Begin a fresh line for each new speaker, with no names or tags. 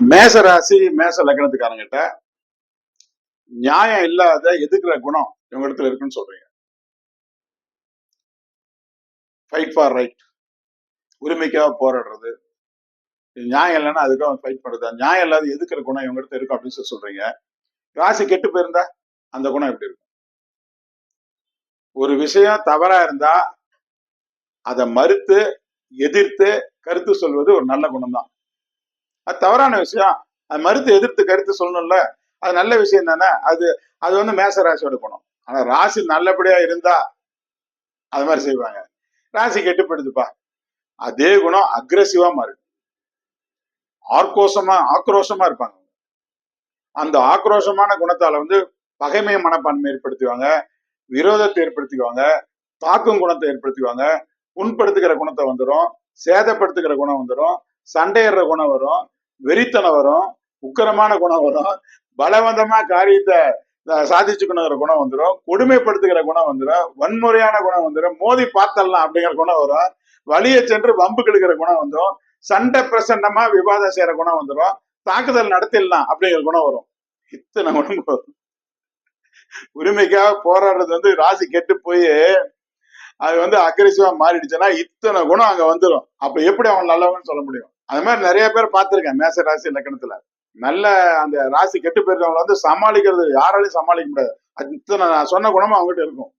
மேச ராசி மேச லக்னத்துக்காரங்கிட்ட நியாயம் இல்லாத எதுக்குற குணம் இவங்க இடத்துல இருக்குன்னு சொல்றீங்க. ஃபைட் ஃபார் ரைட் உரிமைக்காக போராடுறது. நியாயம் இல்லைன்னா அதுக்காக ஃபைட் பண்றது நியாயம் இல்லாத எதுக்குற குணம் இவங்க இடத்துல இருக்கும் அப்படின்னு சொல்லி சொல்றீங்க. ராசி கெட்டு போயிருந்தா அந்த குணம் எப்படி இருக்கும்? ஒரு விஷயம் தவறா இருந்தா அதை மறுத்து எதிர்த்து கருத்து சொல்வது ஒரு நல்ல குணம் தான் அது தவறான விஷயம். அது மறுத்து எதிர்த்து கருத்து சொல்லணும்ல. அது நல்ல விஷயம் தானே. அது அது வந்து மேச ராசியோட குணம். ஆனா ராசி நல்லபடியா இருந்தா அது மாதிரி செய்வாங்க. ராசி கெட்டுப்படுதுப்பா. அதே குணம் அக்ரஸிவா மாறு ஆக்ரோஷமா ஆக்ரோஷமா இருப்பாங்க. அந்த ஆக்ரோஷமான குணத்தால வந்து பகைமை மனப்பான்மை ஏற்படுத்துவாங்க. விரோதத்தை ஏற்படுத்திக்குவாங்க. தாக்கும் குணத்தை ஏற்படுத்திக்குவாங்க. புண்படுத்துகிற குணத்தை வந்துடும் சேதப்படுத்துகிற குணம் வந்துடும் சண்டையிடுற குணம் வரும். வெறித்தனம் வரும் உக்கரமான குணம் வரும் பலவந்தமா காரியத்தை சாதிச்சுக்கணுங்கிற குணம் வந்துடும் கொடுமைப்படுத்துகிற குணம் வந்துடும் வன்முறையான குணம் வந்துடும் மோதி பார்த்தலாம் அப்படிங்கிற குணம் வரும் வழியை சென்று வம்பு கெடுக்கிற குணம் வந்துடும் சண்டை பிரசண்டமா விவாதம் செய்யற குணம் வந்துடும் தாக்குதல் நடத்திடலாம் அப்படிங்கிற குணம் வரும். இத்தனை குணம் வரும். உரிமைக்காக போராடுறது வந்து ராசி கெட்டு போய் அது வந்து அக்ரெசிவா மாறிடுச்சுன்னா இத்தனை குணம் அங்க வந்துடும் அப்ப எப்படி அவன் நல்லவன் சொல்ல முடியும்? அது மாதிரி நிறைய பேர் பார்த்திருக்கேன் மேச ராசி லக்கணத்துல. நல்ல அந்த ராசி கெட்டு போயிருக்கவங்களை வந்து சமாளிக்கிறது யாராலையும் சமாளிக்க முடியாது. அது இத்தனை நான் சொன்ன குணமும் அவங்ககிட்ட இருக்கும்.